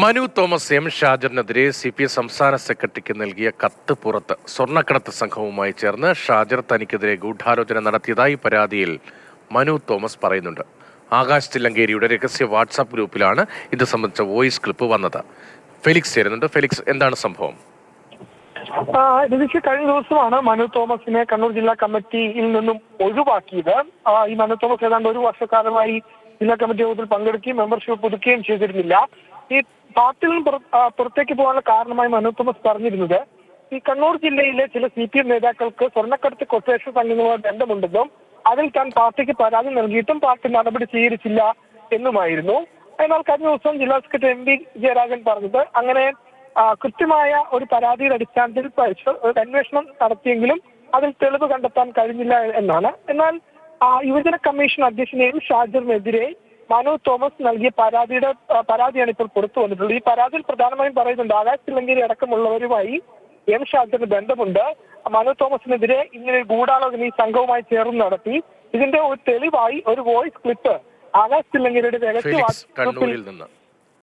Manu Thomas M ഷാജറിനെതിരെ C P M സംസ്ഥാന സെക്രട്ടറിക്ക് നൽകിയ കത്ത് പുറത്ത് സ്വർണക്കടത്ത് സംഘവുമായി ചേർന്ന് ഷാജർ തനിക്കെതിരെ ഗൂഢാലോചന നടത്തിയതായി പരാതിയിൽ മനു തോമസ് പറയുന്നുണ്ട്. ആകാശ് തില്ലങ്കേരിയുടെ രഹസ്യ വാട്സാപ്പ് ഗ്രൂപ്പിലാണ് ഇത് സംബന്ധിച്ച വോയിസ് ക്ലിപ്പ് വന്നത്. ഫെലിക്സ് ചേരുന്നുണ്ട്. ഫെലിക്സ് എന്താണ് സംഭവം? കഴിഞ്ഞ ദിവസമാണ് മനു തോമസിനെ കണ്ണൂർ ജില്ലാ കമ്മിറ്റിയിൽ നിന്നും ഒഴിവാക്കിയത്. ഈ മനു തോമസ് ഏതാണ്ട് ഒരു വർഷക്കാലമായി ജില്ലാ കമ്മിറ്റി യോഗത്തിൽ പങ്കെടുക്കുകയും മെമ്പർഷിപ്പ് പുതുക്കുകയും ചെയ്തിരുന്നില്ല. ഈ പാർട്ടിയിൽ നിന്ന് പുറത്തേക്ക് പോകാനുള്ള കാരണമായി മനു തോമസ് പറഞ്ഞിരുന്നത് ഈ കണ്ണൂർ ജില്ലയിലെ ചില സി പി എം നേതാക്കൾക്ക് സ്വർണക്കടത്ത് കൊട്ടേഷൻ സംഘങ്ങളുമായി ബന്ധമുണ്ടെന്നും അതിൽ താൻ പാർട്ടിക്ക് പരാതി നൽകിയിട്ടും പാർട്ടി നടപടി സ്വീകരിച്ചില്ല എന്നുമായിരുന്നു. എന്നാൽ കഴിഞ്ഞ ദിവസം ജില്ലാ സെക്രട്ടറി എം വി ജയരാജൻ പറഞ്ഞത് അങ്ങനെ കൃത്യമായ ഒരു പരാതിയുടെ അടിസ്ഥാനത്തിൽ ഒരു അന്വേഷണം നടത്തിയെങ്കിലും അതിൽ തെളിവ് കണ്ടെത്താൻ കഴിഞ്ഞില്ല എന്നാണ്. എന്നാൽ യുവജന കമ്മീഷൻ അധ്യക്ഷനെയും ഷാജറിനെതിരെ മനു തോമസ് നൽകിയ പരാതിയുടെ പരാതിയാണ് ഇപ്പോൾ പുറത്തു വന്നിട്ടുള്ളത്. ഈ പരാതിയിൽ പ്രധാനമായും പറയുന്നുണ്ട് ആകാശ് ശ്രീലങ്കയിൽ അടക്കമുള്ളവരുമായി എം ഷാജറിന് ബന്ധമുണ്ട്. മനു തോമസിനെതിരെ ഇങ്ങനെ ഒരു ഗൂഢാലോചന ഈ സംഘവുമായി ചേർന്ന് നടത്തി. ഇതിന്റെ ഒരു തെളിവായി ഒരു വോയിസ് ക്ലിപ്പ് ആകാശ് ശ്രീലങ്കയുടെ രഹസ്യ നിന്ന്.